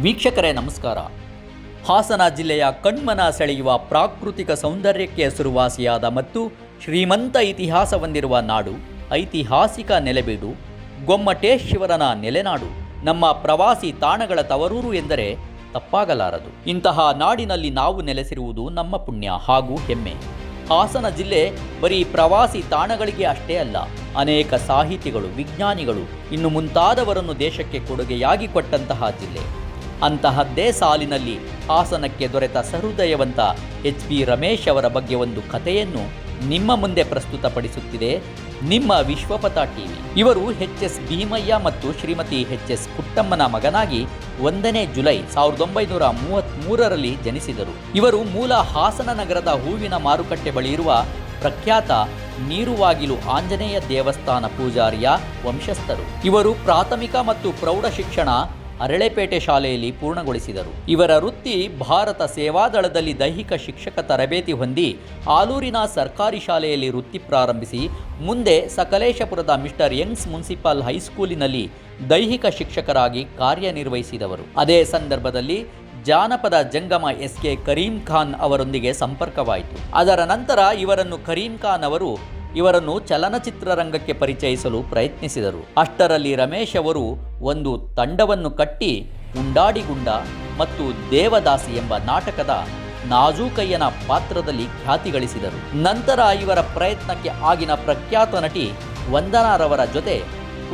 ವೀಕ್ಷಕರೇ, ನಮಸ್ಕಾರ. ಹಾಸನ ಜಿಲ್ಲೆಯ ಕಣ್ಮನ ಸೆಳೆಯುವ ಪ್ರಾಕೃತಿಕ ಸೌಂದರ್ಯಕ್ಕೆ ಹೆಸರುವಾಸಿಯಾದ ಮತ್ತು ಶ್ರೀಮಂತ ಇತಿಹಾಸ ಹೊಂದಿರುವ ನಾಡು, ಐತಿಹಾಸಿಕ ನೆಲೆಬೀಡು, ಗೊಮ್ಮಟೇಶ್ವರನ ನೆಲೆನಾಡು, ನಮ್ಮ ಪ್ರವಾಸಿ ತಾಣಗಳ ತವರೂರು ಎಂದರೆ ತಪ್ಪಾಗಲಾರದು. ಇಂತಹ ನಾಡಿನಲ್ಲಿ ನಾವು ನೆಲೆಸಿರುವುದು ನಮ್ಮ ಪುಣ್ಯ ಹಾಗೂ ಹೆಮ್ಮೆ. ಹಾಸನ ಜಿಲ್ಲೆ ಬರೀ ಪ್ರವಾಸಿ ತಾಣಗಳಿಗೆ ಅಷ್ಟೇ ಅಲ್ಲ, ಅನೇಕ ಸಾಹಿತಿಗಳು, ವಿಜ್ಞಾನಿಗಳು, ಇನ್ನು ಮುಂತಾದವರನ್ನು ದೇಶಕ್ಕೆ ಕೊಡುಗೆಯಾಗಿ ಕೊಟ್ಟಂತಹ ಜಿಲ್ಲೆ. ಅಂತಹದ್ದೇ ಸಾಲಿನಲ್ಲಿ ಹಾಸನಕ್ಕೆ ದೊರೆತ ಸಹೃದಯವಂತ ಎಚ್ ಪಿ ರಮೇಶ್ ಅವರ ಬಗ್ಗೆ ಒಂದು ಕಥೆಯನ್ನು ನಿಮ್ಮ ಮುಂದೆ ಪ್ರಸ್ತುತಪಡಿಸುತ್ತಿದೆ ನಿಮ್ಮ ವಿಶ್ವಪಥ ಟಿವಿ ಇವರು ಎಚ್ ಎಸ್ ಭೀಮಯ್ಯ ಮತ್ತು ಶ್ರೀಮತಿ ಎಚ್ ಎಸ್ ಪುಟ್ಟಮ್ಮನ ಮಗನಾಗಿ ಒಂದನೇ ಜುಲೈ ಸಾವಿರದ ಒಂಬೈನೂರ ಮೂವತ್ತ್ಮೂರರಲ್ಲಿ ಜನಿಸಿದರು. ಇವರು ಮೂಲ ಹಾಸನ ನಗರದ ಹೂವಿನ ಮಾರುಕಟ್ಟೆ ಬಳಿ ಇರುವ ಪ್ರಖ್ಯಾತ ನೀರುವಾಗಿಲು ಆಂಜನೇಯ ದೇವಸ್ಥಾನ ಪೂಜಾರಿಯ ವಂಶಸ್ಥರು. ಇವರು ಪ್ರಾಥಮಿಕ ಮತ್ತು ಪ್ರೌಢ ಶಿಕ್ಷಣ ಅರಳೆಪೇಟೆ ಶಾಲೆಯಲ್ಲಿ ಪೂರ್ಣಗೊಳಿಸಿದರು. ಇವರ ವೃತ್ತಿ ಭಾರತ ಸೇವಾದಳದಲ್ಲಿ ದೈಹಿಕ ಶಿಕ್ಷಕ ತರಬೇತಿ ಹೊಂದಿ ಆಲೂರಿನ ಸರ್ಕಾರಿ ಶಾಲೆಯಲ್ಲಿ ವೃತ್ತಿ ಪ್ರಾರಂಭಿಸಿ, ಮುಂದೆ ಸಕಲೇಶಪುರದ ಮಿಸ್ಟರ್ ಯಂಗ್ಸ್ ಮುನ್ಸಿಪಲ್ ಹೈಸ್ಕೂಲಿನಲ್ಲಿ ದೈಹಿಕ ಶಿಕ್ಷಕರಾಗಿ ಕಾರ್ಯನಿರ್ವಹಿಸಿದವರು. ಅದೇ ಸಂದರ್ಭದಲ್ಲಿ ಜಾನಪದ ಜಂಗಮ ಎಸ್ ಕೆ ಕರೀಂ ಖಾನ್ ಅವರೊಂದಿಗೆ ಸಂಪರ್ಕವಾಯಿತು. ಅದರ ನಂತರ ಇವರನ್ನು ಕರೀಂ ಖಾನ್ ಅವರು ಇವರನ್ನು ಚಲನಚಿತ್ರರಂಗಕ್ಕೆ ಪರಿಚಯಿಸಲು ಪ್ರಯತ್ನಿಸಿದರು. ಅಷ್ಟರಲ್ಲಿ ರಮೇಶ್ ಅವರು ಒಂದು ತಂಡವನ್ನು ಕಟ್ಟಿ ಉಂಡಾಡಿಗುಂಡ ಮತ್ತು ದೇವದಾಸಿ ಎಂಬ ನಾಟಕದ ನಾಜೂಕಯ್ಯನ ಪಾತ್ರದಲ್ಲಿ ಖ್ಯಾತಿ ಗಳಿಸಿದರು. ನಂತರ ಇವರ ಪ್ರಯತ್ನಕ್ಕೆ ಆಗಿನ ಪ್ರಖ್ಯಾತ ನಟಿ ವಂದನಾರವರ ಜೊತೆ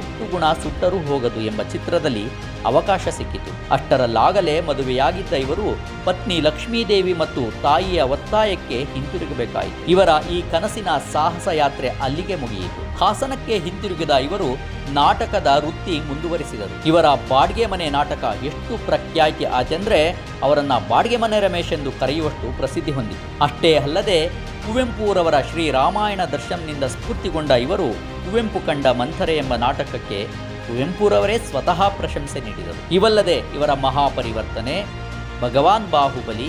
ಹುಟ್ಟುಗುಣ ಸುಟ್ಟರೂ ಹೋಗದು ಎಂಬ ಚಿತ್ರದಲ್ಲಿ ಅವಕಾಶ ಸಿಕ್ಕಿತು. ಅಷ್ಟರಲ್ಲಾಗಲೇ ಮದುವೆಯಾಗಿದ್ದ ಇವರು ಪತ್ನಿ ಲಕ್ಷ್ಮೀದೇವಿ ಮತ್ತು ತಾಯಿಯ ಒತ್ತಾಯಕ್ಕೆ ಹಿಂತಿರುಗಬೇಕಾಯಿತು. ಇವರ ಈ ಕನಸಿನ ಸಾಹಸ ಯಾತ್ರೆ ಅಲ್ಲಿಗೆ ಮುಗಿಯಿತು. ಹಾಸನಕ್ಕೆ ಹಿಂತಿರುಗಿದ ಇವರು ನಾಟಕದ ವೃತ್ತಿ ಮುಂದುವರಿಸಿದರು. ಇವರ ಬಾಡಿಗೆ ಮನೆ ನಾಟಕ ಎಷ್ಟು ಪ್ರಖ್ಯಾತಿ ಆಚೆಂದ್ರೆ ಅವರನ್ನ ಬಾಡಿಗೆ ಮನೆ ರಮೇಶ್ ಎಂದು ಕರೆಯುವಷ್ಟು ಪ್ರಸಿದ್ಧಿ ಹೊಂದಿತು. ಅಷ್ಟೇ ಅಲ್ಲದೆ ಕುವೆಂಪುರವರ ಶ್ರೀ ರಾಮಾಯಣ ದರ್ಶನ್ನಿಂದ ಸ್ಫೂರ್ತಿಗೊಂಡ ಇವರು ಕುವೆಂಪು ಕಂಡ ಮಂಥರೆ ಎಂಬ ನಾಟಕಕ್ಕೆ ಕುವೆಂಪುರವರೇ ಸ್ವತಃ ಪ್ರಶಂಸೆ ನೀಡಿದರು. ಇವಲ್ಲದೆ ಇವರ ಮಹಾಪರಿವರ್ತನೆ, ಭಗವಾನ್ ಬಾಹುಬಲಿ,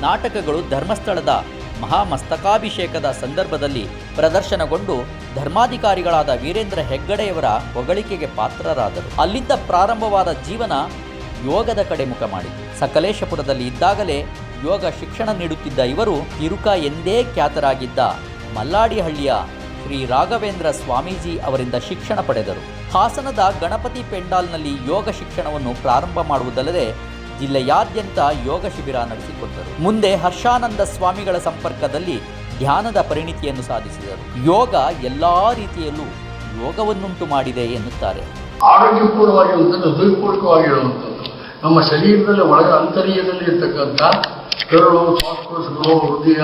ನಾಟಕಗಳು ಧರ್ಮಸ್ಥಳದ ಮಹಾಮಸ್ತಕಾಭಿಷೇಕದ ಸಂದರ್ಭದಲ್ಲಿ ಪ್ರದರ್ಶನಗೊಂಡು ಧರ್ಮಾಧಿಕಾರಿಗಳಾದ ವೀರೇಂದ್ರ ಹೆಗ್ಗಡೆಯವರ ಹೊಗಳಿಕೆಗೆ ಪಾತ್ರರಾದರು. ಅಲ್ಲಿದ್ದ ಪ್ರಾರಂಭವಾದ ಜೀವನ ಯೋಗದ ಕಡೆ ಮುಖ ಮಾಡಿತು. ಸಕಲೇಶಪುರದಲ್ಲಿ ಇದ್ದಾಗಲೇ ಯೋಗ ಶಿಕ್ಷಣ ನೀಡುತ್ತಿದ್ದ ಇವರು ಕಿರುಕ ಎಂದೇ ಖ್ಯಾತರಾಗಿದ್ದ ಮಲ್ಲಾಡಿಹಳ್ಳಿಯ ಶ್ರೀ ರಾಘವೇಂದ್ರ ಸ್ವಾಮೀಜಿ ಅವರಿಂದ ಶಿಕ್ಷಣ ಪಡೆದರು. ಹಾಸನದ ಗಣಪತಿ ಪೆಂಡಾಲ್ನಲ್ಲಿ ಯೋಗ ಶಿಕ್ಷಣವನ್ನು ಪ್ರಾರಂಭ ಮಾಡುವುದಲ್ಲದೆ ಜಿಲ್ಲೆಯಾದ್ಯಂತ ಯೋಗ ಶಿಬಿರ ನಡೆಸಿಕೊಂಡರು. ಮುಂದೆ ಹರ್ಷಾನಂದ ಸ್ವಾಮಿಗಳ ಸಂಪರ್ಕದಲ್ಲಿ ಧ್ಯಾನದ ಪರಿಣಿತಿಯನ್ನು ಸಾಧಿಸಿದರು. ಯೋಗ ಎಲ್ಲಾ ರೀತಿಯಲ್ಲೂ ಯೋಗವನ್ನುಂಟು ಮಾಡಿದೆ ಎನ್ನುತ್ತಾರೆ. ಆರೋಗ್ಯಪೂರ್ಣವಾಗಿರುವಂಥದ್ದು ನಮ್ಮ ಶರೀರದಲ್ಲಿ ಒಳಗೆ ಅಂತರ್ಯದಲ್ಲಿ ಇರ್ತಕ್ಕಂಥ ಕರುಳು ಶ್ವಾಸಕೋಶಗಳು ಹೃದಯ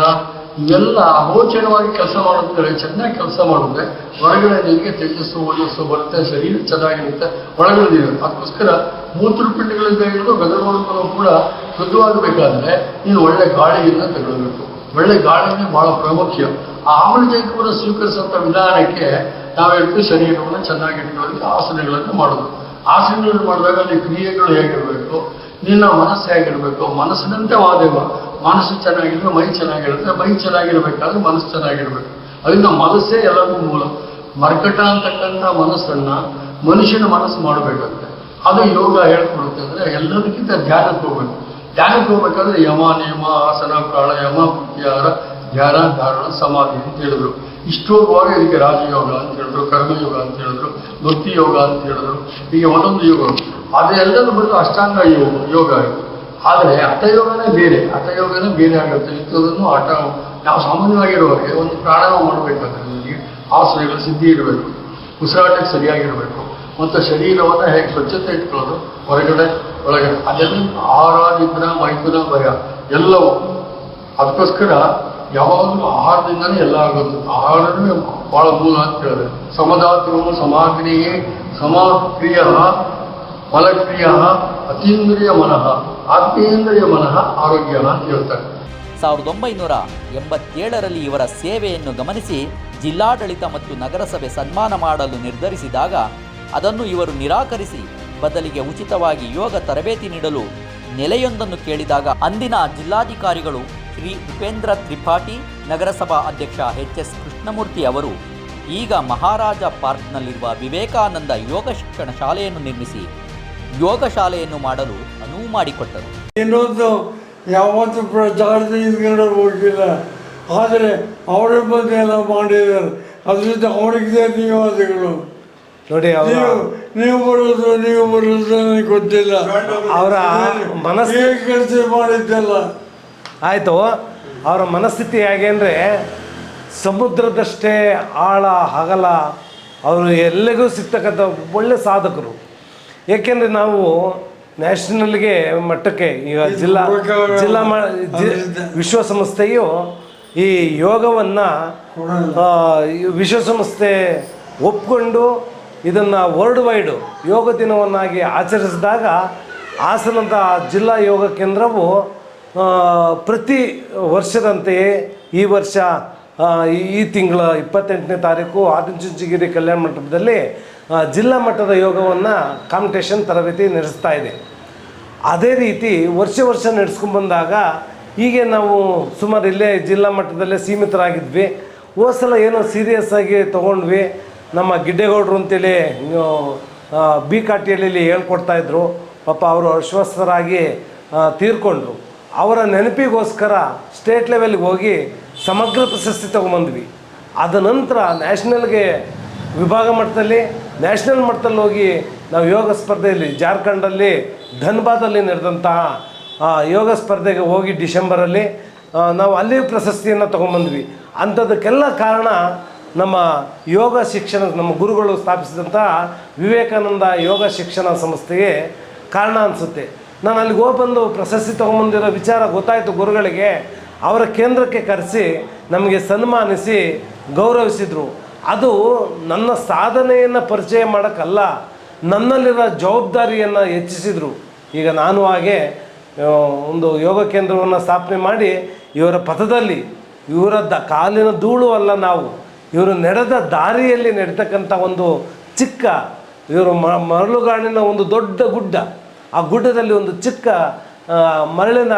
ಇವೆಲ್ಲ ಅಗೋಚರವಾಗಿ ಕೆಲಸ ಮಾಡುತ್ತೆ ಚೆನ್ನಾಗಿ ಕೆಲಸ ಮಾಡಿದ್ರೆ ಹೊರಗಡೆ ನಿಮಗೆ ತೇಜಸ್ಸು, ಓಜಸ್ಸು ಬರುತ್ತೆ ಶರೀರ ಚೆನ್ನಾಗಿರುತ್ತೆ, ಒಳಗಡೆ ಅದಕ್ಕೋಸ್ಕರ ಮೂತ್ರಪಿಂಡಗಳಿಂದ ಹಿಡಿದು ಗದರ್ವರ್ಗು ಕೂಡ ಶುದ್ಧವಾಗಬೇಕಾದ್ರೆ ನೀನು ಒಳ್ಳೆ ಗಾಳಿಯನ್ನು ತಗೊಳ್ಬೇಕು. ಒಳ್ಳೆ ಗಾಳಿನೇ ಬಹಳ ಪ್ರಾಮುಖ್ಯ. ಆ ಆಮ್ಲಜನಕವನ್ನು ಸ್ವೀಕರಿಸುವಂಥ ವಿಧಾನಕ್ಕೆ ನಾವು ಶರೀರವನ್ನು ಚೆನ್ನಾಗಿಟ್ಕೊಳ್ಳಿ ಆಸನಗಳನ್ನು ಮಾಡೋದು. ಆಸನಗಳನ್ನು ಮಾಡಿದಾಗ ಅಲ್ಲಿ ಕ್ರಿಯೆಗಳು ಹೇಗಿರಬೇಕು? ನಿನ್ನ ಮನಸ್ಸು ಹೇಗಿರಬೇಕು? ಮನಸ್ಸಿನಂತೆ ವಾದೇವ. ಮನಸ್ಸು ಚೆನ್ನಾಗಿದ್ರೆ ಮೈ ಚೆನ್ನಾಗಿರುತ್ತೆ, ಮೈ ಚೆನ್ನಾಗಿರ್ಬೇಕಾದ್ರೆ ಮನಸ್ಸು ಚೆನ್ನಾಗಿರ್ಬೇಕು. ಅದರಿಂದ ಮನಸ್ಸೇ ಎಲ್ಲರಿಗೂ ಮೂಲ. ಮರ್ಕಟ ಅಂತಕ್ಕಂಥ ಮನಸ್ಸನ್ನ ಮನುಷ್ಯನ ಮನಸ್ಸು ಮಾಡಬೇಕಂತೆ. ಅದು ಯೋಗ ಹೇಳ್ಕೊಡುತ್ತೆ ಅಂದ್ರೆ ಎಲ್ಲದಕ್ಕಿಂತ ಧ್ಯಾನಕ್ಕೆ ಹೋಗ್ಬೇಕು. ಧ್ಯಾನಕ್ಕೆ ಹೋಗ್ಬೇಕಾದ್ರೆ ಯಮ, ನಿಯಮ, ಆಸನ ಪ್ರಾಣಾಯಾಮ ಪ್ರತ್ಯಾಹಾರ ಧ್ಯಾನ, ಧಾರಣ, ಸಮಾಧಿ ಅಂತ ಹೇಳಿದ್ರು. ಇಷ್ಟು ಹೋಗುವಾಗ ಇದಕ್ಕೆ ರಾಜಯೋಗ ಅಂತ ಹೇಳಿದ್ರು, ಕರ್ಮಯೋಗ ಅಂತ ಹೇಳಿದ್ರು, ಭಕ್ತಿ ಯೋಗ ಅಂತ ಹೇಳಿದ್ರು. ಹೀಗೆ ಒಂದೊಂದು ಯೋಗ ಎಲ್ಲರೂ ಬಂದು ಅಷ್ಟಾಂಗ ಯೋಗ ಯೋಗ ಆದರೆ ಹಠಯೋಗನೇ ಬೇರೆ. ಹಠಯೋಗನೇ ಬೇರೆ ಆಗುತ್ತೆ. ಇಂಥದನ್ನು ಹಠ ನಾವು ಸಾಮಾನ್ಯವಾಗಿರುವಾಗೆ ಒಂದು ಪ್ರಾಣಾಯಾಮ ಮಾಡಬೇಕು ಅದರಲ್ಲಿ ಆಸನಗಳು ಸಿದ್ಧಿ ಇರಬೇಕು. ಉಸಿರಾಟಕ್ಕೆ ಸರಿಯಾಗಿರಬೇಕು. ಮತ್ತು ಶರೀರವನ್ನು ಹೇಗೆ ಸ್ವಚ್ಛತೆ ಇಟ್ಕೊಳ್ಳೋದು? ಹೊರಗಡೆ, ಒಳಗಡೆ. ಅದೆಲ್ಲ ಆಹಾರ ನಿದ್ರ ಮೈಥುನ ಭಯ. ಎಲ್ಲವೂ. ಅದಕ್ಕೋಸ್ಕರ ಯಾವಾಗಲೂ ಆಹಾರದಿಂದನೇ ಎಲ್ಲ ಆಗೋದು. ಆಹಾರವೇ ಭಾಳ ಮೂಲ ಅಂತ ಹೇಳಿದ್ರೆ ಸಮಧಾತು ಸಮಾಗ್ನಿಯೇ ಸಮಾಕ್ರಿಯ ಫಲಕ್ರಿಯ ಅತೀಂದ್ರಿಯ ಮನಃ ಆತ್ಮೇಂದ್ರಿಯ ಮನಃ ಆರೋಗ್ಯ ಅಂತ ಹೇಳ್ತಾರೆ. ಸಾವಿರದ ಒಂಬೈನೂರ ಎಂಬತ್ತೇಳರಲ್ಲಿ ಇವರ ಸೇವೆಯನ್ನು ಗಮನಿಸಿ ಜಿಲ್ಲಾಡಳಿತ ಮತ್ತು ನಗರಸಭೆ ಸನ್ಮಾನ ಮಾಡಲು ನಿರ್ಧರಿಸಿದಾಗ ಅದನ್ನು ಇವರು ನಿರಾಕರಿಸಿ ಬದಲಿಗೆ ಉಚಿತವಾಗಿ ಯೋಗ ತರಬೇತಿ ನೀಡಲು ನೆಲೆಯೊಂದನ್ನು ಕೇಳಿದಾಗ ಅಂದಿನ ಜಿಲ್ಲಾಧಿಕಾರಿಗಳು ಶ್ರೀ ಉಪೇಂದ್ರ ತ್ರಿಪಾಠಿ, ನಗರಸಭಾ ಅಧ್ಯಕ್ಷ ಎಚ್ ಎಸ್ ಕೃಷ್ಣಮೂರ್ತಿ ಅವರು ಈಗ ಮಹಾರಾಜ ಪಾರ್ಕ್ನಲ್ಲಿರುವ ವಿವೇಕಾನಂದ ಯೋಗ ಶಿಕ್ಷಣ ಶಾಲೆಯನ್ನು ನಿರ್ಮಿಸಿ ಯೋಗ ಶಾಲೆಯನ್ನು ಮಾಡಲು ಅನುವು ಮಾಡಿಕೊಟ್ಟರು. ಇನ್ನೊಂದು ಯಾವತ್ತೂ ಪ್ರಚಾರದ ಹಿಂದ್ಗಡೆ ಹೋಗಿಲ್ಲ. ಆದರೆ ಅವರೇ ಬಂದು ಎಲ್ಲ ಮಾಡಿದ್ದಾರೆ. ಅದರಿಂದ ಅವರಿಗೆ ಧನ್ಯವಾದಗಳು. ನೋಡಿ ಅವರ ನೀವು ನೀವು ಬರೋದು ನೀವು ಬರೋದು ನನಗೆ ಗೊತ್ತಿಲ್ಲ. ಅವರ ಮನಸ್ಸು ಹೇಗೆ ಕೆಲಸ ಮಾಡಿದ್ದಲ್ಲ. ಆಯಿತು. ಅವರ ಮನಸ್ಥಿತಿ ಹೇಗೆ ಅಂದರೆ ಸಮುದ್ರದಷ್ಟೇ ಆಳ ಹಗಲ. ಅವರು ಎಲ್ಲಿಗೂ ಸಿಗ್ತಕ್ಕಂಥ ಒಳ್ಳೆ ಸಾಧಕರು. ಏಕೆಂದರೆ ನಾವು ನ್ಯಾಷನಲ್ಗೆ ಮಟ್ಟಕ್ಕೆ ಈಗ ಜಿಲ್ಲಾ ಜಿಲ್ಲಾ ಮ ಜಿ- ವಿಶ್ವಸಂಸ್ಥೆಯು ಈ ಯೋಗವನ್ನು ವಿಶ್ವಸಂಸ್ಥೆ ಒಪ್ಕೊಂಡು ಇದನ್ನು ವರ್ಲ್ಡ್ ವೈಡು ಯೋಗ ದಿನವನ್ನಾಗಿ ಆಚರಿಸಿದಾಗ ಹಾಸನದ ಜಿಲ್ಲಾ ಯೋಗ ಕೇಂದ್ರವು ಆ, ಪ್ರತಿ ವರ್ಷದಂತೆಯೇ ಈ ವರ್ಷ ಆ, ಈ- ಈ ತಿಂಗಳ ಇಪ್ಪತ್ತೆಂಟನೇ ತಾರೀಕು ಆದಿಚುಂಚಗಿರಿ ಕಲ್ಯಾಣ ಮಂಟಪದಲ್ಲಿ ಜಿಲ್ಲಾ ಮಟ್ಟದ ಯೋಗವನ್ನು ಕಾಂಪಿಟೇಷನ್ ತರಬೇತಿ ನಡೆಸ್ತಾ ಇದೆ. ಅದೇ ರೀತಿ ವರ್ಷ ವರ್ಷ ನಡೆಸ್ಕೊಂಡು ಬಂದಾಗ ಹೀಗೆ ನಾವು ಸುಮಾರು ಇಲ್ಲೇ ಜಿಲ್ಲಾ ಮಟ್ಟದಲ್ಲೇ ಸೀಮಿತರಾಗಿದ್ವಿ. ಸಲ ಏನೋ ಸೀರಿಯಸ್ ಆಗಿ ತೊಗೊಂಡ್ವಿ. ನಮ್ಮ ಗಿಡ್ಡೇಗೌಡರು ಅಂತೇಳಿ ಬಿ ಕಾಟಿಯಲ್ಲಿ ಹೇಳ್ಕೊಡ್ತಾ ಇದ್ರು. ಪಾಪ ಅವರು ಅಶ್ವಸ್ಥರಾಗಿ ತೀರ್ಕೊಂಡ್ರು. ಅವರ ನೆನಪಿಗೋಸ್ಕರ ಸ್ಟೇಟ್ ಲೆವೆಲ್ಗೆ ಹೋಗಿ ಸಮಗ್ರ ಪ್ರಶಸ್ತಿ ತೊಗೊಂಬಂದ್ವಿ ಅದ ನಂತರ ನ್ಯಾಷನಲ್ಗೆ ವಿಭಾಗ ಮಟ್ಟದಲ್ಲಿ ನ್ಯಾಷನಲ್ ಮಟ್ಟದಲ್ಲಿ ಹೋಗಿ ನಾವು ಯೋಗ ಸ್ಪರ್ಧೆಯಲ್ಲಿ ಜಾರ್ಖಂಡಲ್ಲಿ ಧನ್ಬಾದಲ್ಲಿ ನಡೆದಂತಹ ಯೋಗ ಸ್ಪರ್ಧೆಗೆ ಹೋಗಿ ಡಿಸೆಂಬರಲ್ಲಿ ನಾವು ಅಲ್ಲಿ ಪ್ರಶಸ್ತಿಯನ್ನು ತೊಗೊಂಬಂದ್ವಿ. ಅಂಥದಕ್ಕೆಲ್ಲ ಕಾರಣ ನಮ್ಮ ಯೋಗ ಶಿಕ್ಷಣ, ನಮ್ಮ ಗುರುಗಳು ಸ್ಥಾಪಿಸಿದಂಥ ವಿವೇಕಾನಂದ ಯೋಗ ಶಿಕ್ಷಣ ಸಂಸ್ಥೆಗೆ ಕಾರಣ ಅನಿಸುತ್ತೆ. ನಾನು ಅಲ್ಲಿಗೆ ಹೋಗಿ ಬಂದು ಪ್ರಶಸ್ತಿ ತೊಗೊಂಬಂದಿರೋ ವಿಚಾರ ಗೊತ್ತಾಯಿತು ಗುರುಗಳಿಗೆ. ಅವರ ಕೇಂದ್ರಕ್ಕೆ ಕರೆಸಿ ನಮಗೆ ಸನ್ಮಾನಿಸಿ ಗೌರವಿಸಿದರು. ಅದು ನನ್ನ ಸಾಧನೆಯನ್ನು ಪರಿಚಯ ಮಾಡೋಕ್ಕಲ್ಲ, ನನ್ನಲ್ಲಿರೋ ಜವಾಬ್ದಾರಿಯನ್ನು ಹೆಚ್ಚಿಸಿದರು. ಈಗ ನಾನು ಹಾಗೆ ಒಂದು ಯೋಗ ಕೇಂದ್ರವನ್ನು ಸ್ಥಾಪನೆ ಮಾಡಿ, ಇವರ ಪಥದಲ್ಲಿ, ಇವರ ದ ಕಾಲಿನ ಧೂಳು ಅಲ್ಲ ನಾವು, ಇವರು ನಡೆದ ದಾರಿಯಲ್ಲಿ ನಡೀತಕ್ಕಂಥ ಒಂದು ಚಿಕ್ಕ, ಇವರು ಮರಳುಗಾಡಿನ ಒಂದು ದೊಡ್ಡ ಗುಡ್ಡ. ಆ ಗುಡ್ಡದಲ್ಲಿ ಒಂದು ಚಿಕ್ಕ ಮರಳಿನ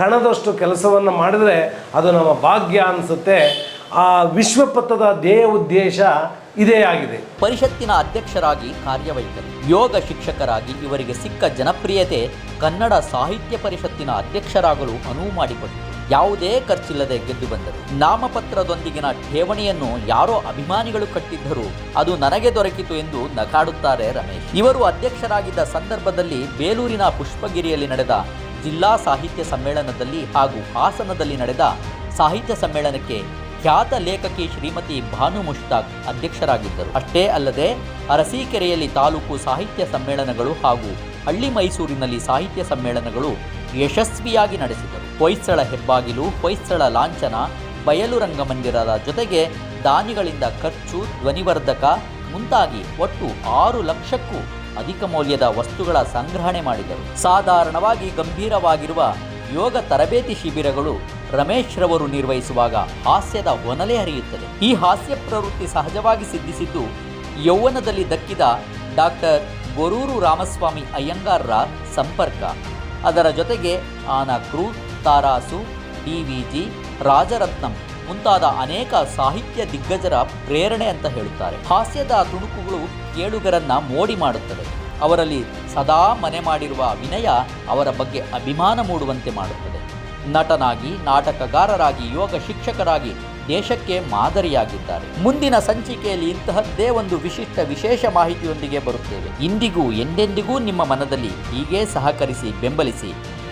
ಕಣದಷ್ಟು ಕೆಲಸವನ್ನು ಮಾಡಿದರೆ ಅದು ನಮ್ಮ ಭಾಗ್ಯ ಅನಿಸುತ್ತೆ. ಆ ವಿಶ್ವಪಥದ ಧ್ಯೇಯ ಉದ್ದೇಶ ಇದೇ ಆಗಿದೆ. ಪರಿಷತ್ತಿನ ಅಧ್ಯಕ್ಷರಾಗಿ ಕಾರ್ಯವೈಖರಿ, ಯೋಗ ಶಿಕ್ಷಕರಾಗಿ ಇವರಿಗೆ ಸಿಕ್ಕ ಜನಪ್ರಿಯತೆ ಕನ್ನಡ ಸಾಹಿತ್ಯ ಪರಿಷತ್ತಿನ ಅಧ್ಯಕ್ಷರಾಗಲು ಅನುವು ಮಾಡಿಕೊಟ್ಟಿತು. ಯಾವುದೇ ಖರ್ಚಿಲ್ಲದೆ ಗೆದ್ದು ಬಂದರು. ನಾಮಪತ್ರದೊಂದಿಗಿನ ಠೇವಣಿಯನ್ನು ಯಾರೋ ಅಭಿಮಾನಿಗಳು ಕಟ್ಟಿದ್ದರೂ. ಅದು ನನಗೆ ದೊರಕಿತು ಎಂದು ನಗಾಡುತ್ತಾರೆ ರಮೇಶ್. ಇವರು ಅಧ್ಯಕ್ಷರಾಗಿದ್ದ ಸಂದರ್ಭದಲ್ಲಿ ಬೇಲೂರಿನ ಪುಷ್ಪಗಿರಿಯಲ್ಲಿ ನಡೆದ ಜಿಲ್ಲಾ ಸಾಹಿತ್ಯ ಸಮ್ಮೇಳನದಲ್ಲಿ ಹಾಗೂ ಹಾಸನದಲ್ಲಿ ನಡೆದ ಸಾಹಿತ್ಯ ಸಮ್ಮೇಳನಕ್ಕೆ ಖ್ಯಾತ ಲೇಖಕಿ ಶ್ರೀಮತಿ ಭಾನು ಮುಷ್ತಾಕ್ ಅಧ್ಯಕ್ಷರಾಗಿದ್ದರು. ಅಷ್ಟೇ ಅಲ್ಲದೆ, ಅರಸೀಕೆರೆಯಲ್ಲಿ ತಾಲೂಕು ಸಾಹಿತ್ಯ ಸಮ್ಮೇಳನಗಳು ಹಾಗೂ ಹಳ್ಳಿ ಮೈಸೂರಿನಲ್ಲಿ ಸಾಹಿತ್ಯ ಸಮ್ಮೇಳನಗಳು ಯಶಸ್ವಿಯಾಗಿ ನಡೆಸಿದರು. ಹೊಯ್ಸಳ ಹೆಬ್ಬಾಗಿಲು, ಹೊಯ್ಸಳ ಲಾಂಛನ, ಬಯಲು ರಂಗಮಂದಿರದ ಜೊತೆಗೆ ದಾನಿಗಳಿಂದ ಖರ್ಚು, ಧ್ವನಿವರ್ಧಕ ಮುಂತಾಗಿ ಒಟ್ಟು ಆರು ಲಕ್ಷಕ್ಕೂ ಅಧಿಕ ಮೌಲ್ಯದ ವಸ್ತುಗಳ ಸಂಗ್ರಹಣೆ ಮಾಡಿದರು. ಸಾಧಾರಣವಾಗಿ ಗಂಭೀರವಾಗಿರುವ ಯೋಗ ತರಬೇತಿ ಶಿಬಿರಗಳು ರಮೇಶ್ ರವರು ನಿರ್ವಹಿಸುವಾಗ ಹಾಸ್ಯದ ಹೊನಲೆ ಹರಿಯುತ್ತದೆ. ಈ ಹಾಸ್ಯ ಪ್ರವೃತ್ತಿ ಸಹಜವಾಗಿ ಸಿದ್ಧಿಸಿದ್ದು ಯೌವನದಲ್ಲಿ ದಕ್ಕಿದ ಡಾಕ್ಟರ್ ಗೊರೂರು ರಾಮಸ್ವಾಮಿ ಅಯ್ಯಂಗಾರ್ರ ಸಂಪರ್ಕ. ಅದರ ಜೊತೆಗೆ ಆನ cruise, Tarasu, D V G, Rajaratnam ಮುಂತಾದ ಅನೇಕ ಸಾಹಿತ್ಯ ದಿಗ್ಗಜರ ಪ್ರೇರಣೆ ಅಂತ ಹೇಳುತ್ತಾರೆ. ಹಾಸ್ಯದ ತುಣುಕುಗಳು ಕೇಳುಗರನ್ನ ಮೋಡಿ ಮಾಡುತ್ತದೆ ಅವರಲ್ಲಿ ಸದಾ ಮನೆ ಮಾಡಿರುವ ವಿನಯ ಅವರ ಬಗ್ಗೆ ಅಭಿಮಾನ ಮೂಡುವಂತೆ ಮಾಡುತ್ತದೆ. ನಟನಾಗಿ, ನಾಟಕಗಾರರಾಗಿ, ಯೋಗ ಶಿಕ್ಷಕರಾಗಿ ದೇಶಕ್ಕೆ ಮಾದರಿಯಾಗಿದ್ದಾರೆ. ಮುಂದಿನ ಸಂಚಿಕೆಯಲ್ಲಿ ಇಂತಹದ್ದೇ ಒಂದು ವಿಶಿಷ್ಟ ವಿಶೇಷ ಮಾಹಿತಿಯೊಂದಿಗೆ ಬರುತ್ತೇವೆ. ಇಂದಿಗೂ, ಎಂದೆಂದಿಗೂ ನಿಮ್ಮ ಮನದಲ್ಲಿ ಹೀಗೆ ಸಹಕರಿಸಿ, ಬೆಂಬಲಿಸಿ.